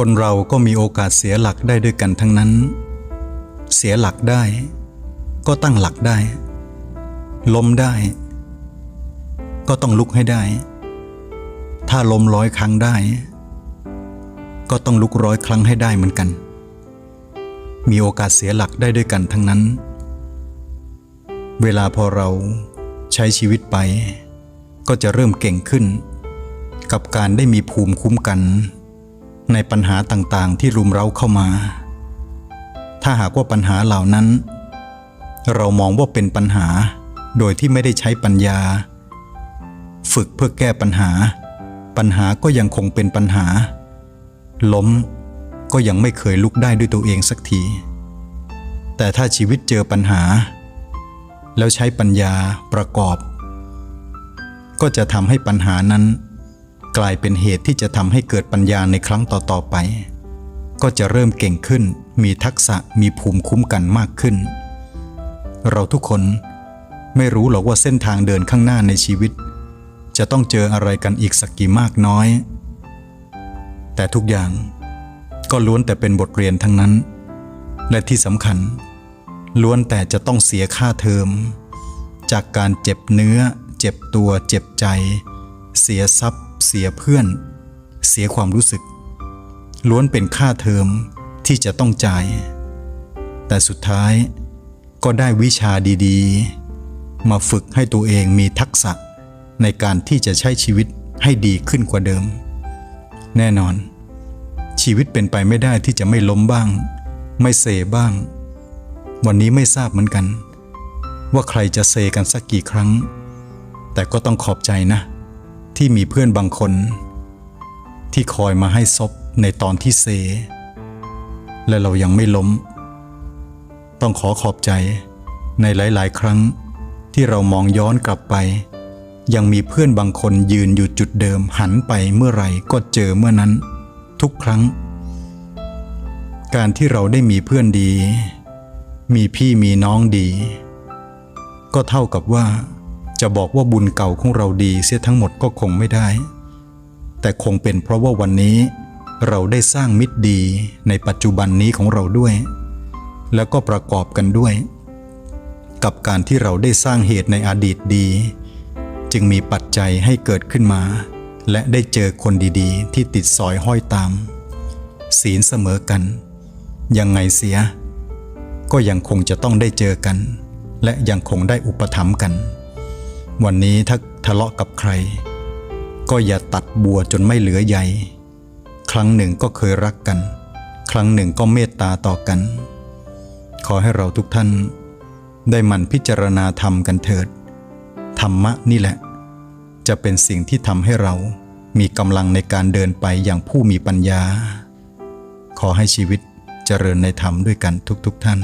คนเราก็มีโอกาสเสียหลักได้ด้วยกันทั้งนั้น เสียหลักได้ ก็ตั้งหลักได้ ล้มได้ ก็ต้องลุกให้ได้ ถ้าล้มร้อยครั้งได้ ก็ต้องลุกร้อยครั้งให้ได้เหมือนกัน มีโอกาสเสียหลักได้ด้วยกันทั้งนั้น เวลาพอเราใช้ชีวิตไป ก็จะเริ่มเก่งขึ้น กับการได้มีภูมิคุ้มกัน ในปัญหาต่างๆ ที่รุมเร้าเข้ามา ถ้าหากว่าปัญหาเหล่านั้น เรามองว่าเป็นปัญหาโดยที่ไม่ได้ใช้ปัญญา ฝึกเพื่อแก้ปัญหา ปัญหาก็ยังคงเป็นปัญหา ล้มก็ยังไม่เคยลุกได้ด้วยตัวเองสักที แต่ถ้าชีวิตเจอปัญหา แล้วใช้ปัญญาประกอบ ก็จะทำให้ปัญหานั้น กลายเป็นเหตุที่จะทำให้เกิดปัญญาในครั้งต่อๆไป ก็จะเริ่มเก่งขึ้น มีทักษะมีภูมิคุ้มกันมากขึ้น เราทุกคนไม่รู้หรอกว่าเส้นทางเดินข้างหน้าในชีวิต จะต้องเจออะไรกันอีกสักกี่มากน้อย แต่ทุกอย่างก็ล้วนแต่เป็นบทเรียนทั้งนั้น และที่สำคัญ ล้วนแต่จะต้องเสียค่าเทอม จากการเจ็บเนื้อ เจ็บตัว เจ็บใจ เสียทรัพย์ เสียเพื่อน เสียความรู้สึก ล้วนเป็นค่าเทอมที่จะต้องจ่าย แต่สุดท้ายก็ได้วิชาดีๆ มาฝึกให้ตัวเองมีทักษะในการที่จะใช้ชีวิตให้ดีขึ้นกว่าเดิม แน่นอน ชีวิตเป็นไปไม่ได้ที่จะไม่ล้มบ้าง ไม่เซบ้าง วันนี้ไม่ทราบเหมือนกัน ว่าใครจะเซกันสักกี่ครั้ง แต่ก็ต้องขอบใจนะ ที่มีเพื่อนบางคน ที่คอยมาให้ซบในตอนที่เซ และเรายังไม่ล้ม ต้องขอขอบใจในหลาย ๆ ครั้งที่เรามองย้อนกลับไป ยังมีเพื่อนบางคนยืนอยู่จุดเดิมหันไปเมื่อไหร่ก็เจอเมื่อนั้น ทุกครั้ง การที่เราได้มีเพื่อนดี มีพี่มีน้องดี ก็เท่ากับว่า จะบอกว่าบุญเก่าของเราดีเสียทั้งหมดก็คงไม่ได้ แต่คงเป็นเพราะว่าวันนี้เราได้สร้างมิตรดีในปัจจุบันนี้ของเราด้วย แล้วก็ประกอบกันด้วย กับการที่เราได้สร้างเหตุในอดีตดี จึงมีปัจจัยให้เกิดขึ้นมา และได้เจอคนดีๆ ที่ติดสอยห้อยตาม ศีลเสมอกัน ยังไงเสีย ก็ยังคงจะต้องได้เจอกัน และยังคงได้อุปถัมภ์กัน วันนี้ถ้าทะเลาะกับใคร ก็อย่าตัดบัวจนไม่เหลือใยครั้งหนึ่งก็เคยรักกัน ครั้งหนึ่งก็เมตตาต่อกัน ขอให้เราทุกท่าน ได้หมั่นพิจารณาธรรมกันเถิด ธรรมะนี่แหละ จะเป็นสิ่งที่ทำให้เรามีกำลังในการเดินไปอย่างผู้มีปัญญา ขอให้ชีวิตเจริญในธรรมด้วยกันทุกๆทท่าน